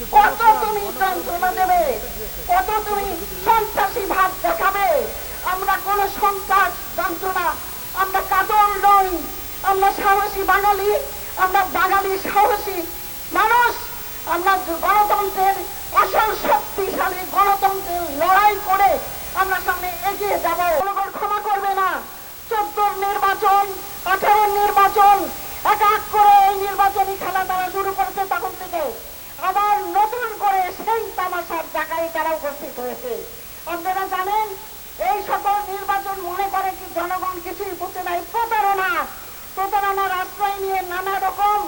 কত তুমি যন্ত্রণা দেবে? কত তুমি সন্ত্রাসী ভাব দেখাবে? আমরা কোনো সন্ত্রাস, যন্ত্রণা, আমরা কাতর নই। আমরা সাহসী বাঙালি, আমরা বাঙালি সাহসী মানুষ। আমরা গণতন্ত্রের আসল শক্তিশালী গণতন্ত্রের লড়াই করে আমরা সামনে এগিয়ে যাব। করে তামাশার জায়গায় তারা উপস্থিত হয়েছে। আপনারা জানেন, এই সকল নির্বাচন মনে করে কি জনগণ কিছুই বুঝতে নাই? প্রতারণা। প্রতারণার আশ্রয় নিয়ে নানা রকম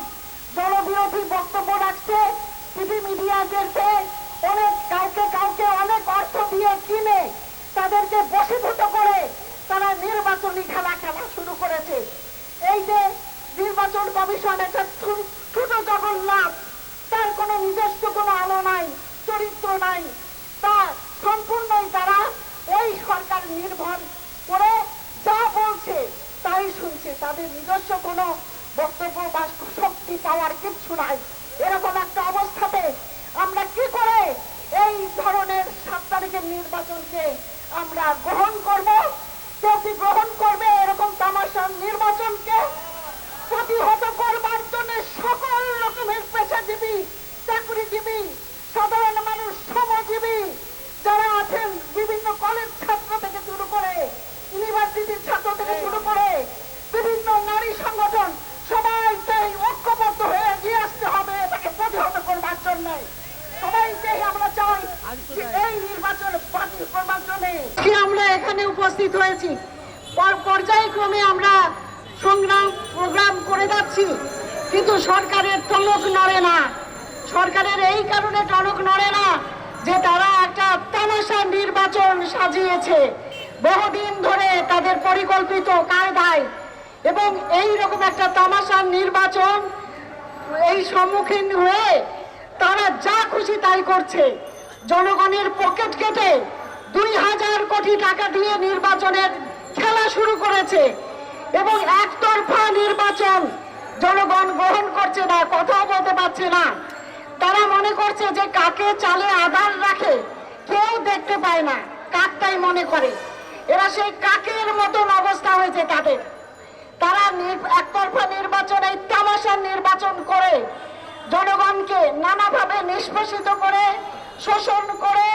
জনবিরোধী বক্তব্য রাখছে টিভি মিডিয়াদেরকে অনেক কাউকে কাউকে অনেক অর্থ দিয়ে কিনে তাদেরকে বশীভূত করে তারা নির্বাচনী খেলা খেলা শুরু করেছে। এই যে নির্বাচন কমিশন একটা ছোট জগন্নাথ তার কোনো নিজস্ব কোনো আলো নাই চরিত্র নাই, তা সম্পূর্ণই তারা ওই সরকার নির্ভর করে যা বলছে তাই শুনছে। তাদের নিজস্ব কোনো বক্তব্য বা শক্তি পাওয়ার কিচ্ছু নাই। এরকম একটা অবস্থাতে আমরা কি করে এই ধরনের সাত তারিখের নির্বাচনকে আমরা গ্রহণ করব? কেউ কি গ্রহণ করবে এরকম তামাশার নির্বাচনকে প্রতিহত করবার জন্য সকল রকমের পেশাজীবী চাকরিজীবী সাধারণ মানুষ শ্রমজীবী যারা আছেন বিভিন্ন কলেজ ছাত্র থেকে শুরু করে ইউনিভার্সিটির ছাত্র থেকে শুরু করে বিভিন্ন নারী সংগঠন সবাই চাই ঐক্যবদ্ধ হয়ে এগিয়ে আসতে হবে তাকে প্রতিহত করবার জন্য সবাইকে আমরা চাই যে এই নির্বাচন বাতিল জন্য। আমরা এখানে উপস্থিত হয়েছি? পর- পর্যায়ক্রমে আমরা সংগ্রাম, প্রোগ্রাম করে যাচ্ছি, কিন্তু সরকারের টনক নড়ে না। সরকারের এই কারণে টনক নড়ে না যে তারা একটা তামাশা নির্বাচন সাজিয়েছে। বহুদিন ধরে তাদের পরিকল্পিত কায়দায় এবং এই রকম একটা তামাশার নির্বাচন এই সম্মুখীন হয়ে তারা যা খুশি তাই করছে। জনগণের পকেট কেটে দুই হাজার কোটি টাকা দিয়ে নির্বাচনের খেলা শুরু করেছে এবং একতরফা নির্বাচন জনগণ গ্রহণ করছে না, কথাও বলতে পারছে না। তারা মনে করছে যে কাকে চালে আধার রাখে কেউ দেখতে পায় না, কাকটাই মনে করে। এরা সেই কাকের মতন অবস্থা হয়েছে তাদের। তারা একতরফা নির্বাচন তামাশার নির্বাচন করে জনগণকে নানাভাবে নিষ্পেষিত করে শোষণ করে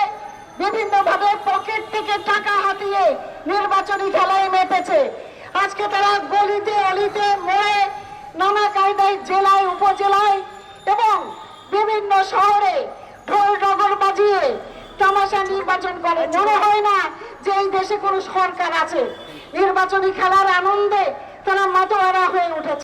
বিভিন্নভাবে পকেট থেকে টাকা হাতিয়ে নির্বাচনী খেলায় মেতেছে। আজকে তারা গলিতে, অলিতে, মোড়ে, নানা কায়দায়, জেলায়, উপজেলায় এবং বিভিন্ন শহরে ঢোল নগর বাজিয়ে তামাশা নির্বাচন করে। মনে হয় না যে এই দেশে কোনো সরকার আছে। নির্বাচনী খেলার আনন্দে তারা মাতোয়ারা হয়ে উঠেছে।